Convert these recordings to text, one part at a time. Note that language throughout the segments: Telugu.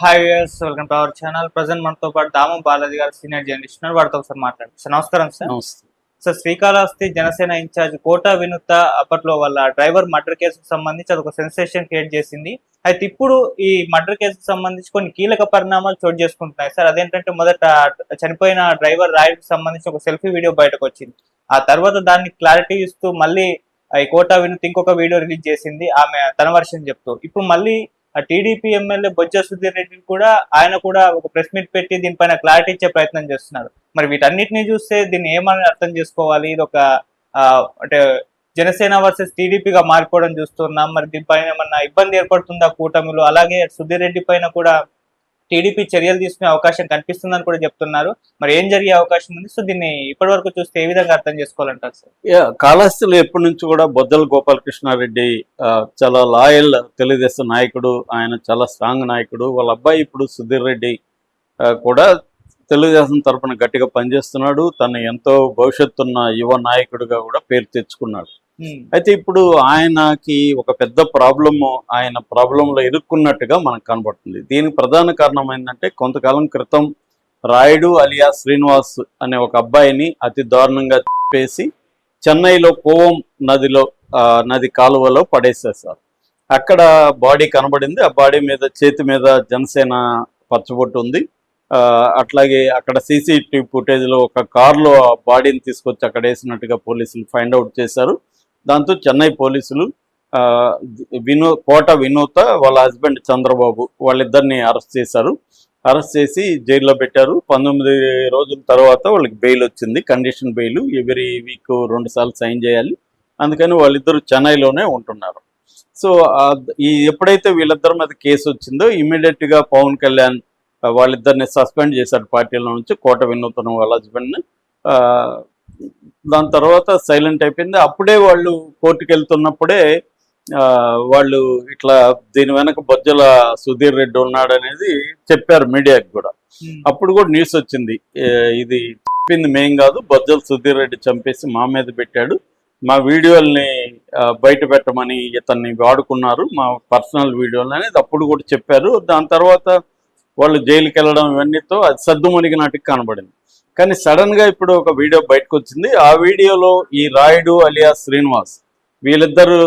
Hi viewers welcome to our channel present మనతో పాటు దాము బాలాజీ గారు సీనియర్ జర్నలిస్ట్ ఉన్నారు. వారితో ఒకసారి మాట్లాడు సార్ నమస్కారం సార్. నమస్తే. సార్ శ్రీకాళహస్తి జనసేన ఇన్ఛార్జ్ కోటా వినుత అప్పట్లో వాళ్ళ డ్రైవర్ మర్డర్ కేసుకు సంబంధించి అదొక సెన్సేషన్ క్రియేట్ చేసింది. అయితే ఇప్పుడు ఈ మర్డర్ కేసుకు సంబంధించి కొన్ని కీలక పరిణామాలు చోటు చేసుకుంటున్నాయి. సార్ అదేంటంటే మొదట చనిపోయిన డ్రైవర్ రాయుడికి సంబంధించి ఒక సెల్ఫీ వీడియో బయటకు వచ్చింది. ఆ తర్వాత దాన్ని క్లారిటీ ఇస్తూ మళ్ళీ ఈ కోటా వినుత ఇంకొక వీడియో రిలీజ్ చేసింది. ఆమె తన వర్షన్ చెప్తూ. ఇప్పుడు మళ్ళీ ఆ టీడీపీ ఎమ్మెల్యే బొజ్జ సుధీర్ రెడ్డి కూడా ఆయన కూడా ఒక ప్రెస్ మీట్ పెట్టి దీనిపైన క్లారిటీ ఇచ్చే ప్రయత్నం చేస్తున్నారు. మరి వీటన్నిటిని చూస్తే దీన్ని ఏమని అర్థం చేసుకోవాలి? ఇది ఒక ఆ, అంటే జనసేన వర్సెస్ టీడీపీగా మారిపోవడం చూస్తున్నాం. మరి దీనిపైన ఏమన్నా ఇబ్బంది ఏర్పడుతుందా కూటమిలో? అలాగే సుధీర్ రెడ్డి పైన కూడా టీడీపీ చర్యలు తీసుకునే అవకాశం కనిపిస్తుందని కూడా చెప్తున్నారు. మరి ఏం జరిగే అవకాశం ఉంది? సో దీన్ని ఇప్పటి వరకు చూస్తే ఏ విధంగా అర్థం చేసుకోవాలంటారు సార్? కాళహస్తిలో ఎప్పటి నుంచి కూడా బొద్దల గోపాలకృష్ణారెడ్డి చాలా లాయల్ తెలుగుదేశం నాయకుడు ఆయన చాలా స్ట్రాంగ్ నాయకుడు. వాళ్ళ అబ్బాయి ఇప్పుడు సుధీర్ రెడ్డి కూడా తెలుగుదేశం తరపున గట్టిగా పనిచేస్తున్నాడు. తను ఎంతో భవిష్యత్తున్న యువ నాయకుడిగా కూడా పేరు తెచ్చుకున్నాడు. Hmm. అయితే ఇప్పుడు ఆయనకి ఒక పెద్ద ప్రాబ్లము ఆయన ప్రాబ్లంలో ఇరుక్కున్నట్టుగా మనకు కనబడుతుంది. దీనికి ప్రధాన కారణం ఏంటంటే కొంతకాలం క్రితం రాయుడు అలియా శ్రీనివాస్ అనే ఒక అబ్బాయిని అతి దారుణంగా చెప్పేసి చెన్నైలో కోవం నదిలో నది కాలువలో పడేసేసారు అక్కడ బాడీ కనబడింది. ఆ బాడీ మీద చేతి మీద జనసేన పచ్చబొట్టు ఉంది. ఆ, అట్లాగే అక్కడ సీసీటీవీ ఫుటేజ్లో ఒక కారులో ఆ బాడీని తీసుకొచ్చి అక్కడ వేసినట్టుగా పోలీసులు ఫైండ్ అవుట్ చేశారు. దాంతో చెన్నై పోలీసులు వినో కోట వినోత వాళ్ళ హస్బెండ్ చంద్రబాబు వాళ్ళిద్దరిని అరెస్ట్ చేశారు. అరెస్ట్ చేసి జైల్లో పెట్టారు. పంతొమ్మిది రోజుల తర్వాత వాళ్ళకి బెయిల్ వచ్చింది. కండిషన్ బెయిల్ ఎవ్రీ వీక్ రెండు సార్లు సైన్ చేయాలి. అందుకని వాళ్ళిద్దరు చెన్నైలోనే ఉంటున్నారు. సో ఈ ఎప్పుడైతే వీళ్ళిద్దరి మీద కేసు వచ్చిందో ఇమీడియట్గా పవన్ కళ్యాణ్ వాళ్ళిద్దరిని సస్పెండ్ చేశారు పార్టీలో నుంచి. కోట వినూతన వాళ్ళ హస్బెండ్ని దాని తర్వాత సైలెంట్ అయిపోయింది. అప్పుడే వాళ్ళు కోర్టుకు వెళ్తున్నప్పుడే ఆ, వాళ్ళు ఇట్లా దీని వెనక బొజ్జల సుధీర్ రెడ్డి ఉన్నాడు అనేది చెప్పారు మీడియాకి కూడా. అప్పుడు కూడా న్యూస్ వచ్చింది. ఇది చెప్పింది మేం కాదు బొజ్జల సుధీర్ రెడ్డి చంపేసి మా మీద పెట్టాడు. మా వీడియోల్ని బయట పెట్టమని ఇతన్ని వాడుకున్నారు. మా పర్సనల్ వీడియోలు అనేది అప్పుడు కూడా చెప్పారు. దాని తర్వాత వాళ్ళు జైలుకి వెళ్ళడం ఇవన్నీతో అది సద్దుమణిగినట్టుగా కనబడింది. కానీ సడన్గా ఇప్పుడు ఒక వీడియో బయటకు వచ్చింది. ఆ వీడియోలో ఈ రాయుడు అలియా శ్రీనివాస్ వీళ్ళిద్దరు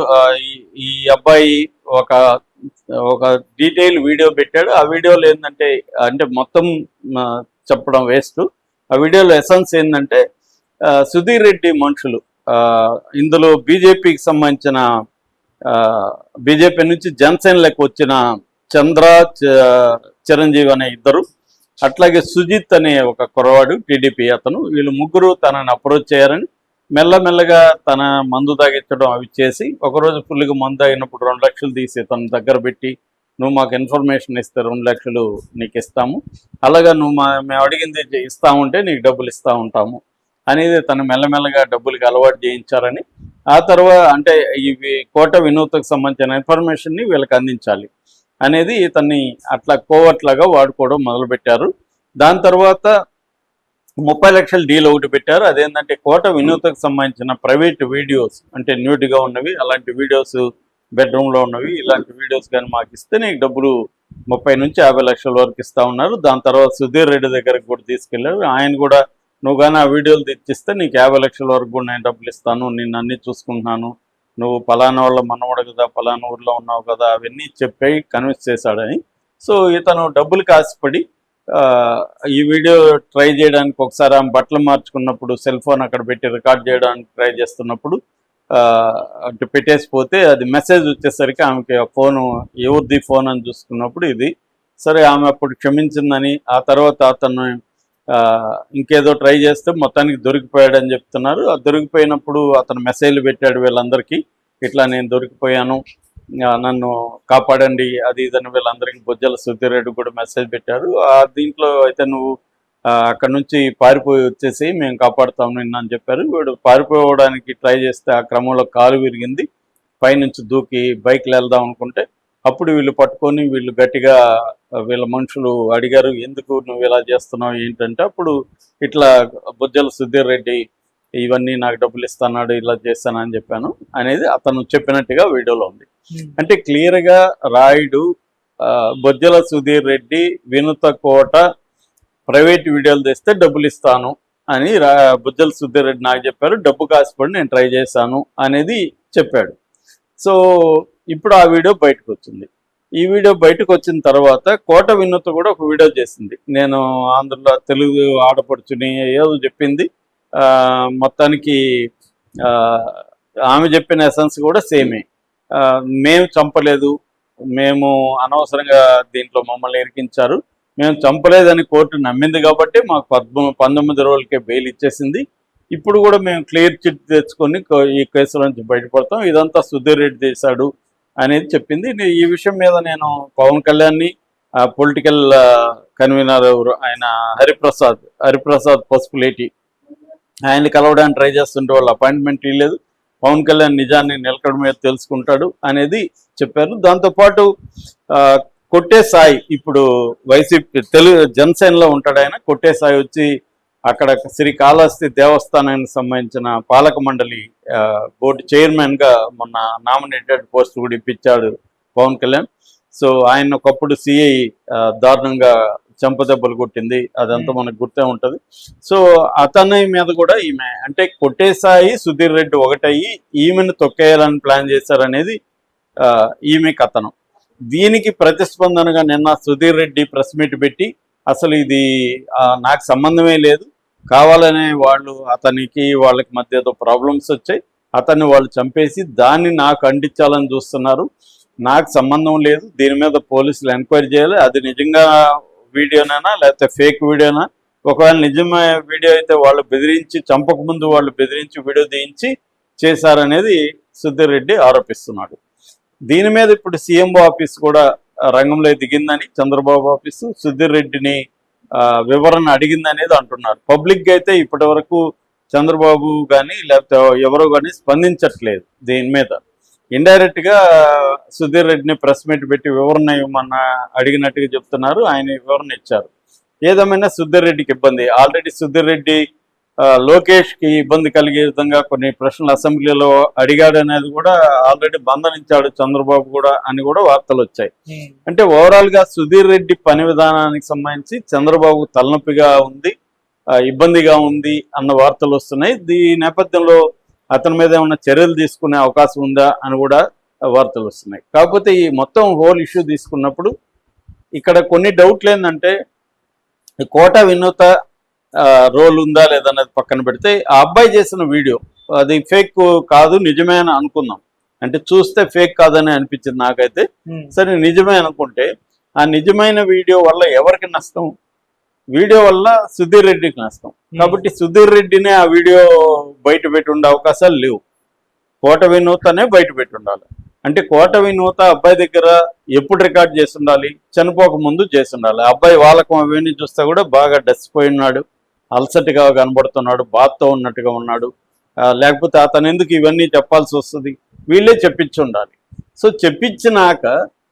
ఈ- ఈ అబ్బాయి ఒక ఒక డీటెయిల్ వీడియో పెట్టాడు. ఆ వీడియోలో ఏంటంటే అంటే మొత్తం చెప్పడం వేస్ట్. ఆ వీడియోలో ఎసెన్స్ ఏంటంటే సుధీర్ రెడ్డి మనుషులు ఇందులో బీజేపీకి సంబంధించిన బీజేపీ నుంచి జనసేనలకు వచ్చిన చంద్ర చ- చిరంజీవి అనే ఇద్దరు. అట్లాగే సుజిత్ అనే ఒక కురవాడు టీడీపీ అతను. వీళ్ళు ముగ్గురు తనని అప్రోచ్ చేయారని మెల్లమెల్లగా తన మందు తాగించడం అవి చేసి ఒకరోజు ఫుల్గా మందు తాగినప్పుడు రెండు లక్షలు తీసి తన దగ్గర పెట్టి నువ్వు మాకు ఇన్ఫర్మేషన్ ఇస్తే రెండు లక్షలు నీకు ఇస్తాము. అలాగా నువ్వు మా మేము అడిగింది చే- ఇస్తా ఉంటే నీకు డబ్బులు ఇస్తా ఉంటాము. అనేది తను మెల్లమెల్లగా డబ్బులకి అలవాటు చేయించారని ఆ తర్వాత అంటే ఇవి కోట వినూత్కు సంబంధించిన ఇన్ఫర్మేషన్ని వీళ్ళకి అందించాలి. అనేది ఇతన్ని అట్లా కోవట్లాగా వాడుకోవడం మొదలుపెట్టారు. దాని తర్వాత ముప్పై లక్షల డీల్ ఒకటి పెట్టారు. అదేంటంటే కోట వినూతకు సంబంధించిన ప్రైవేట్ వీడియోస్ అంటే న్యూట్గా ఉన్నవి అలాంటి వీడియోస్ బెడ్రూమ్లో ఉన్నవి ఇలాంటి వీడియోస్ కానీ మాకు ఇస్తే నీకు డబ్బులు ముప్పై నుంచి యాభై లక్షల వరకు ఇస్తా ఉన్నారు. దాని తర్వాత సుధీర్ రెడ్డి దగ్గరికి కూడా తీసుకెళ్ళారు ఆయన కూడా నువ్వు కానీ ఆ వీడియోలు తెచ్చిస్తే నీకు యాభై లక్షల వరకు కూడా నేను డబ్బులు ఇస్తాను నిన్ను అన్ని చూసుకుంటున్నాను నువ్వు పలానా వాళ్ళ మనవడు కదా పలానా ఊర్లో ఉన్నావు కదా అవన్నీ చెప్పి కన్విన్స్ చేశాడని. సో ఇతను డబ్బులు కాసిపడి ఆ, ఈ వీడియో ట్రై చేయడానికి ఒకసారి ఆమె బట్టలు మార్చుకున్నప్పుడు సెల్ ఫోన్ అక్కడ పెట్టి రికార్డ్ చేయడానికి ట్రై చేస్తున్నప్పుడు ఆ, అంటే పెట్టేసిపోతే అది మెసేజ్ వచ్చేసరికి ఆమెకి ఆ ఫోను ఎవరిది ఫోన్ అని చూసుకున్నప్పుడు ఇది సరే ఆమె అప్పుడు క్షమించిందని ఆ తర్వాత అతను ఇంకేదో ట్రై చేస్తే మొత్తానికి దొరికిపోయాడని చెప్తున్నారు. ఆ దొరికిపోయినప్పుడు అతను మెసేజ్లు పెట్టాడు వీళ్ళందరికీ. ఇట్లా నేను దొరికిపోయాను. నన్ను కాపాడండి అది ఇదని వీళ్ళందరికీ బొజ్జల సుధీరెడ్డి కూడా మెసేజ్ పెట్టారు. ఆ దీంట్లో అయితే నువ్వు ఆ, అక్కడ నుంచి పారిపోయి వచ్చేసి మేము కాపాడుతాం నిన్న అని చెప్పారు. వీడు పారిపోవడానికి ట్రై చేస్తే ఆ క్రమంలో కాలు విరిగింది. పైనుంచి దూకి బైక్లు వెళ్దాం అనుకుంటే అప్పుడు వీళ్ళు పట్టుకొని వీళ్ళు గట్టిగా వీళ్ళ మనుషులు అడిగారు ఎందుకు నువ్వు ఇలా చేస్తున్నావు? ఏంటంటే అప్పుడు ఇట్లా బుజ్జల సుధీర్ రెడ్డి ఇవన్నీ నాకు డబ్బులు ఇస్తున్నాడు ఇలా చేస్తానని చెప్పాను అనేది అతను చెప్పినట్టుగా వీడియోలో ఉంది. ఉమ్, అంటే క్లియర్గా రాయుడు బొజ్జల సుధీర్ రెడ్డి వినుత కోట ప్రైవేట్ వీడియోలు తెస్తే డబ్బులు ఇస్తాను అని రా బుజ్జల సుధీర్ రెడ్డి నాకు చెప్పారు డబ్బు కాసిపడి నేను ట్రై చేశాను అనేది చెప్పాడు. సో ఇప్పుడు ఆ వీడియో బయటకు వచ్చింది. ఈ వీడియో బయటకు వచ్చిన తర్వాత కోట వినూత కూడా ఒక వీడియో చేసింది. నేను ఆంధ్రలో తెలుగు ఆడపడుచుని ఏదో చెప్పింది. మొత్తానికి ఆమె చెప్పిన ఎసెన్స్ కూడా సేమే. మేము చంపలేదు. మేము అనవసరంగా దీంట్లో మమ్మల్ని ఇరికించారు. మేము చంపలేదని కోర్టు నమ్మింది కాబట్టి మాకు పద్మ పంతొమ్మిది రోజులకే బెయిల్ ఇచ్చేసింది. ఇప్పుడు కూడా మేము క్లియర్ చిట్ తెచ్చుకొని ఈ కేసుల నుంచి బయటపడతాం. ఇదంతా సుధీర్ రెడ్డి చేశాడు. అనేది చెప్పింది. ఈ విషయం మీద నేను పవన్ కళ్యాణ్ని పొలిటికల్ కన్వీనర్ ఎవరు ఆయన హరిప్రసాద్ హరిప్రసాద్ పసుపులేటి ఆయన్ని కలవడానికి ట్రై చేస్తుంటే వాళ్ళు అపాయింట్మెంట్ ఇవ్వలేదు పవన్ కళ్యాణ్ నిజాన్ని నిలకడ మీద తెలుసుకుంటాడు అనేది చెప్పారు. దాంతోపాటు కొట్టే సాయి ఇప్పుడు వైసీపీ తెలుగు జనసేనలో ఉంటాడు ఆయన. కొట్టే సాయి వచ్చి అక్కడ శ్రీకాళహస్తి దేవస్థానానికి సంబంధించిన పాలక మండలి బోర్డు చైర్మన్గా మొన్న నామినేటెడ్ పోస్ట్ కూడా ఇప్పించాడు పవన్ కళ్యాణ్. సో ఆయన ఒకప్పుడు సిఐ దారుణంగా చెంపదెబ్బలు కొట్టింది. అదంతా. మనకు గుర్తే ఉంటది. సో అతని మీద కూడా ఈమె అంటే కొట్టేసాయి సుధీర్ రెడ్డి ఒకటయ్యి ఈమెను తొక్కేయాలని ప్లాన్ చేశారనేది ఈమె కథనం. దీనికి ప్రతిస్పందనగా నిన్న సుధీర్ రెడ్డి ప్రెస్ మీట్ పెట్టి అసలు ఇది నాకు సంబంధమే లేదు. కావాలనే వాళ్ళు అతనికి వాళ్ళకి మధ్య ఏదో ప్రాబ్లమ్స్ వచ్చాయి. అతన్ని వాళ్ళు చంపేసి దాన్ని నాకు అంటించాలని చూస్తున్నారు. నాకు సంబంధం లేదు. దీని మీద పోలీసులు ఎంక్వైరీ చేయాలి. అది నిజంగా వీడియోనైనా లేకపోతే ఫేక్ వీడియోనా? ఒకవేళ నిజమే వీడియో అయితే వాళ్ళు బెదిరించి చంపకముందు వాళ్ళు బెదిరించి వీడియో తీయించి చేశారనేది సుధీర్ రెడ్డి ఆరోపిస్తున్నాడు. దీని మీద ఇప్పుడు సీఎంఓ ఆఫీస్ కూడా రంగంలో దిగిందని చంద్రబాబు ఆఫీసు సుధీర్ రెడ్డిని వివరణ అడిగింది అనేది అంటున్నారు పబ్లిక్ అయితే ఇప్పటి వరకు చంద్రబాబు కానీ లేకపోతే ఎవరో కానీ స్పందించట్లేదు దీని మీద. ఇండైరెక్ట్గా సుధీర్ రెడ్డిని ప్రెస్ మీట్ పెట్టి వివరణ ఇవ్వమన్న అడిగినట్టుగా చెప్తున్నారు. ఆయన వివరణ ఇచ్చారు. ఏదేమైనా సుధీర్ రెడ్డికి ఇబ్బంది. ఆల్రెడీ సుధీర్ రెడ్డి ఆ, లోకేష్కి ఇబ్బంది కలిగే విధంగా కొన్ని ప్రశ్నలు అసెంబ్లీలో అడిగాడు అనేది కూడా ఆల్రెడీ బంధనించాడు చంద్రబాబు కూడా అని కూడా వార్తలు వచ్చాయి. అంటే ఓవరాల్గా సుధీర్ రెడ్డి పని విధానానికి సంబంధించి చంద్రబాబు తలనొప్పిగా ఉంది ఇబ్బందిగా ఉంది అన్న వార్తలు వస్తున్నాయి. ఈ నేపథ్యంలో అతని మీద ఏమైనా చర్యలు తీసుకునే అవకాశం ఉందా అని కూడా వార్తలు వస్తున్నాయి. కాకపోతే ఈ మొత్తం హోల్ ఇష్యూ తీసుకున్నప్పుడు ఇక్కడ కొన్ని డౌట్లు ఏంటంటే కోట వినూత రోల్ ఉందా లేదన్నది పక్కన పెడితే ఆ అబ్బాయి చేసిన వీడియో అది ఫేక్ కాదు నిజమే అని అనుకుందాం. అంటే చూస్తే ఫేక్ కాదని అనిపించింది నాకైతే. సరే నిజమే అనుకుంటే ఆ నిజమైన వీడియో వల్ల ఎవరికి నష్టం? వీడియో వల్ల సుధీర్ రెడ్డికి నష్టం. కాబట్టి సుధీర్ రెడ్డినే ఆ వీడియో బయట పెట్టి ఉండే అవకాశాలు లేవు. కోట వినూతనే బయట పెట్టి ఉండాలి అంటే కోట వినూత అబ్బాయి దగ్గర ఎప్పుడు రికార్డ్ చేసి ఉండాలి? చనిపోక ముందు చేసి ఉండాలి. అబ్బాయి వాళ్ళకం అవన్నీ చూస్తే కూడా బాగా డస్సిపోయి ఉన్నాడు. అలసటిగా కనబడుతున్నాడు బాధతో ఉన్నట్టుగా ఉన్నాడు. లేకపోతే అతను ఎందుకు ఇవన్నీ చెప్పాల్సి వస్తుంది? వీళ్ళే చెప్పించి ఉండాలి. సో చెప్పించినాక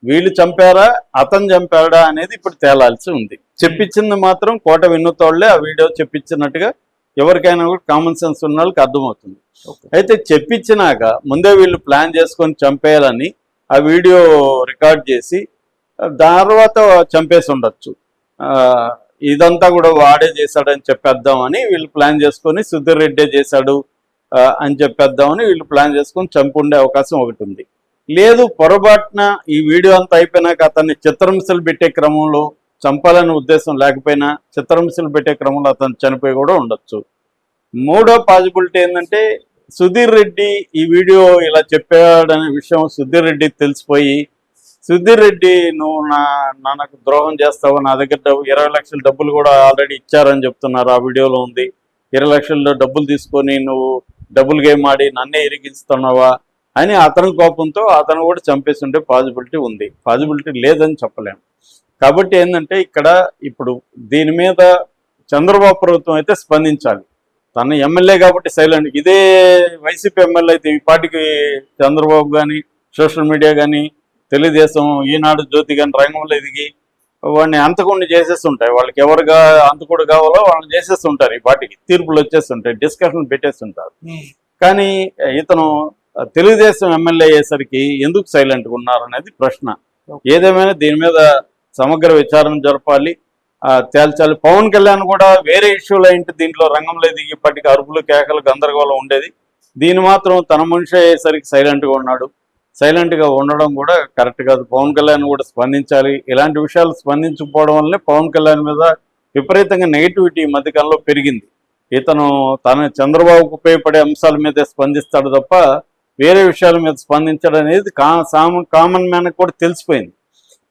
వీళ్ళు చంపారా అతను చంపాడా అనేది ఇప్పుడు తేలాల్సి ఉంది. చెప్పించింది మాత్రం కోట వినూతోళ్ళే ఆ వీడియో చెప్పించినట్టుగా ఎవరికైనా కూడా కామన్ సెన్స్ ఉన్న వాళ్ళకి అర్థమవుతుంది. అయితే చెప్పించినాక ముందే వీళ్ళు ప్లాన్ చేసుకొని చంపేయాలని ఆ వీడియో రికార్డ్ చేసి తర్వాత చంపేసి ఉండొచ్చు. ఇదంతా కూడా వాడే చేశాడని చెప్పేద్దామని వీళ్ళు ప్లాన్ చేసుకొని సుధీర్ రెడ్డే చేశాడు అని చెప్పేద్దామని వీళ్ళు ప్లాన్ చేసుకొని చంపుండే అవకాశం ఒకటి ఉంది. లేదు పొరపాటున ఈ వీడియో అంతా అయిపోయినాక అతన్ని చిత్రహింసలు పెట్టే క్రమంలో చంపాలనే ఉద్దేశం లేకపోయినా చిత్రహింసలు పెట్టే క్రమంలో అతను చనిపోయి కూడా ఉండొచ్చు. మూడో పాసిబిలిటీ ఏంటంటే సుధీర్ రెడ్డి ఈ వీడియో ఇలా చెప్పాడనే విషయం సుధీర్ రెడ్డికి తెలిసిపోయి సుధీర్ రెడ్డి నువ్వు నా నాకు ద్రోహం చేస్తావు నా దగ్గర డబ్బు- ఇరవై లక్షల డబ్బులు కూడా ఆల్రెడీ ఇచ్చారని చెప్తున్నారు ఆ వీడియోలో ఉంది. ఇరవై లక్షల డబ్బులు తీసుకొని నువ్వు డబ్బులు గేమ్ ఆడి నన్నే ఇరిగించుతున్నావా అని అతని కోపంతో అతను కూడా చంపేసి ఉండే ఉంది. పాజిబిలిటీ లేదని చెప్పలేము కాబట్టి ఏంటంటే ఇక్కడ ఇప్పుడు దీని మీద చంద్రబాబు ప్రభుత్వం అయితే స్పందించాలి. తన ఎమ్మెల్యే కాబట్టి సైలెంట్ ఇదే వైసీపీ ఎమ్మెల్యే అయితే ఈ పార్టీకి చంద్రబాబు కానీ సోషల్ మీడియా కానీ తెలుగుదేశం ఈనాడు జ్యోతి కానీ రంగంలో ఎదిగి వాడిని అంతకుండా చేసేస్తుంటాయి. వాళ్ళకి ఎవరుగా అంతకుడు కావాలో వాళ్ళని చేసేస్తుంటారు. ఈ పార్టీకి తీర్పులు వచ్చేస్తుంటాయి డిస్కషన్ పెట్టేస్తుంటారు. కానీ ఇతను తెలుగుదేశం ఎమ్మెల్యే అయ్యేసరికి ఎందుకు సైలెంట్గా ఉన్నారు అనేది ప్రశ్న. ఏదేమైనా దీని మీద సమగ్ర విచారణ జరపాలి. ఆ, తేల్చాలి. పవన్ కళ్యాణ్ కూడా వేరే ఇష్యూలు అయింటే దీంట్లో రంగంలో దిగి ఇప్పటికీ అరుపులు కేకలు గందరగోళం ఉండేది. దీని మాత్రం తన మనిషి అయ్యేసరికి సైలెంట్గా ఉన్నాడు. సైలెంట్గా ఉండడం కూడా కరెక్ట్ కాదు. పవన్ కళ్యాణ్ కూడా స్పందించాలి. ఇలాంటి విషయాలు స్పందించకపోవడం వల్లే పవన్ కళ్యాణ్ మీద విపరీతంగా నెగిటివిటీ ఈ మధ్యకాలంలో పెరిగింది. ఇతను తన చంద్రబాబుకు ఉపయోగపడే అంశాల మీదే స్పందిస్తాడు తప్ప వేరే విషయాల మీద స్పందించడం అనేది కా సామ కామన్ మ్యాన్ కూడా తెలిసిపోయింది.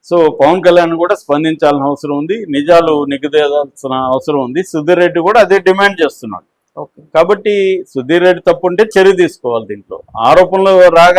సో పవన్ కళ్యాణ్ కూడా స్పందించాల్సిన అవసరం ఉంది. నిజాలు నిగదేయాల్సిన అవసరం ఉంది. సుధీర్ రెడ్డి కూడా అదే డిమాండ్ చేస్తున్నాడు. కాబట్టి సుధీర్ రెడ్డి తప్పు ఉంటే చర్య తీసుకోవాలి దీంట్లో. ఆరోపణలు రాగా